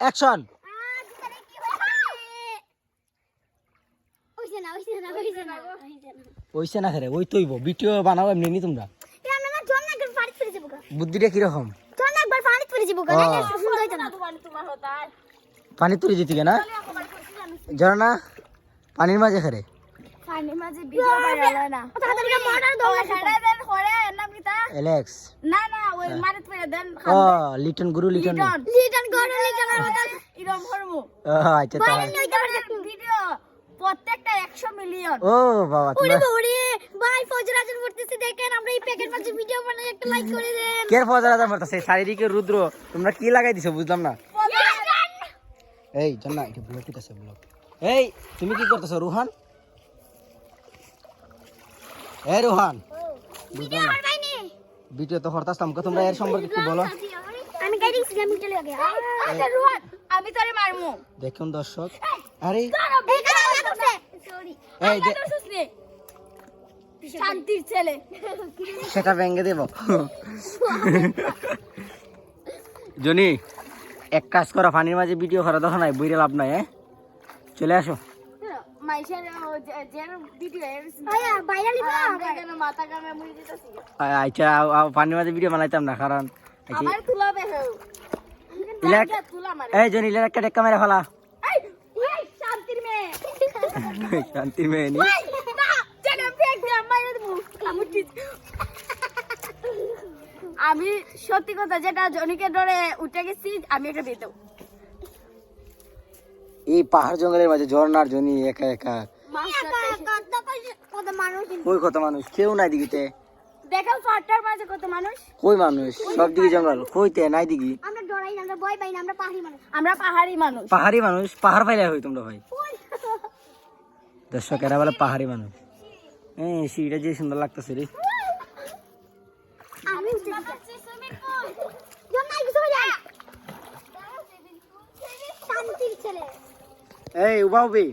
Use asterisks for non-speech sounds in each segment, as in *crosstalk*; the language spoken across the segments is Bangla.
অ্যাকশন। ওইসে না খেরে ওই তৈব। ভিডিও বানাও এমনি নি তোমরা বুদ্ধিটা কীরকম? পানি ফিরে যাব না সুন্দর না। পানি তুলে যেতে না? ঝর্ণা পানির মাঝে খেরে এলেক্স। না না ওই মারিত করে দেন ও লিটন গুরু লিটন। লিটন। ইরম হরমু। ও আচ্ছা তাই হইতে পারে ভিডিও প্রত্যেকটা 100 মিলিয়ন। ও বাবা ওরে তোমরা ওরে ভাই ফজরাজন পড়তেছে দেখেন আমরা এই প্যাকেট মাঝে ভিডিও বানাই একটা লাইক করে দেন। কে ফজর আদা মারতাছে শারীরিক রুদ্র তোমরা কি লাগাই দিছো বুঝলাম না। এই জন্না এটা ব্লক দিতেছে ব্লক এই তুমি কি করতেছো রুহান? এই রুহান। বুঝলাম না। পাইনি ভিডিও তো হরতাম তোমরা এর সম্পর্কে একটু বলো। আমি গাড়ি ছিলাম চলে গেছে আচ্ছা রুহান আমি তোরে মারমু। দেখুন দর্শক আরে এই যে শান্তির ছেলে। সেটা ভেঙে দেব। জনি এক কাজ করো পানির মাঝে ভিডিও করা তখন নাই বইরে লাভ নাই হ্যাঁ? চলে আসো। আচ্ছা আ- আ- পানির মাঝে ভিডিও বানাইতাম না কারণ আচ্ছা, এই জনি ইলাক একটা টেক্কা মেরে ফেলা। শান্তি *laughs* মেয়ে। নি। আমি সত্যি কথা যেটা জনিকে ডরে উঠে গেছি আমি এটা বেয়ে দেবো। এই পাহাড় জঙ্গলের মাঝে ঝর্ণার জনি একা একা। কত কত মানুষ? কই কত মানুষ কেউ নাই দিকিতে দেখাও ফাটার মাঝে কত মানুষ? কই মানুষ? সব দিকে জঙ্গল। কইতে নাই দিকি আমরা ডরাই না আমরা ভয় পাই না আমরা পাহাড়ি মানুষ। আমরা পাহাড়ি মানুষ। পাহাড়ি মানুষ? পাহাড় পাইলে হই তোমরা ভাই। দর্শক এরা বলে পাহাড়ি মানুষ। হ্যাঁ সিঁড়িটা যে সুন্দর লাগতেছে রে। আমি উঠে যাচ্ছি জন নাই কিছু যা শান্তির ছেলে এই উবা উবি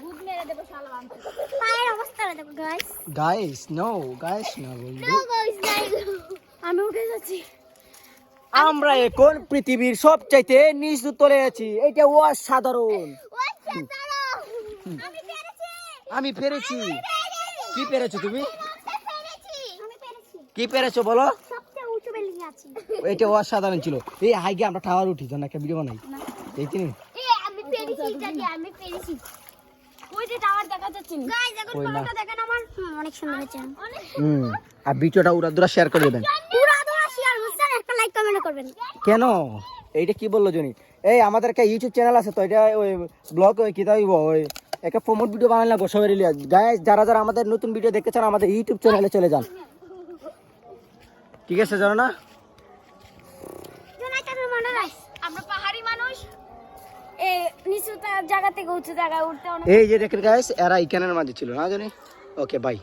বুক মেরে দেবো শালা বানতে। পায়ের অবস্থা দেখো গাইস গাইস নো গাইস না বন্ধু নো গাইস গাইস আমি উঠে যাচ্ছি। আমরা এখন পৃথিবীর সবচাইতে নিচু তলে আছি। এটা অসাধারণ। আমি পেরেছি। কি পেরেছ তুমি? কি পেরেছ বলো? এটা অসাধারণ ছিল। এই হাইগে আমরা টাওয়ার উঠি জানা একটা ভিডিও বানাই। এই তিনি পেরেছি দাদি আমি পেরেছি। ওই যে টাওয়ার দেখা যাচ্ছে না? গাইস এখন কই দেখেন আমার? হুম, অনেক সুন্দর হয়েছে। হুম আর ভিডিওটা শেয়ার করে দেবেন। পুরো শেয়ার বুঝছেন? একটা লাইক কমেন্ট করবেন। কেন? এইটা কি বলল জনি? এই আমাদের একটা ইউটিউব চ্যানেল আছে তো এটা ওই ব্লগ ওই কি ওই একটা প্রমোট ভিডিও সবাই রিলিয়া গাইস যারা যারা আমাদের নতুন ভিডিও দেখতে চান আমাদের ইউটিউব চ্যানেলে চলে যান। ঠিক আছে জানো না? জায়গা থেকে উঁচু জায়গায় উঠতে এই যে দেখেন গাইস এরা এখানের মাঝে ছিল, না জানি? Okay bye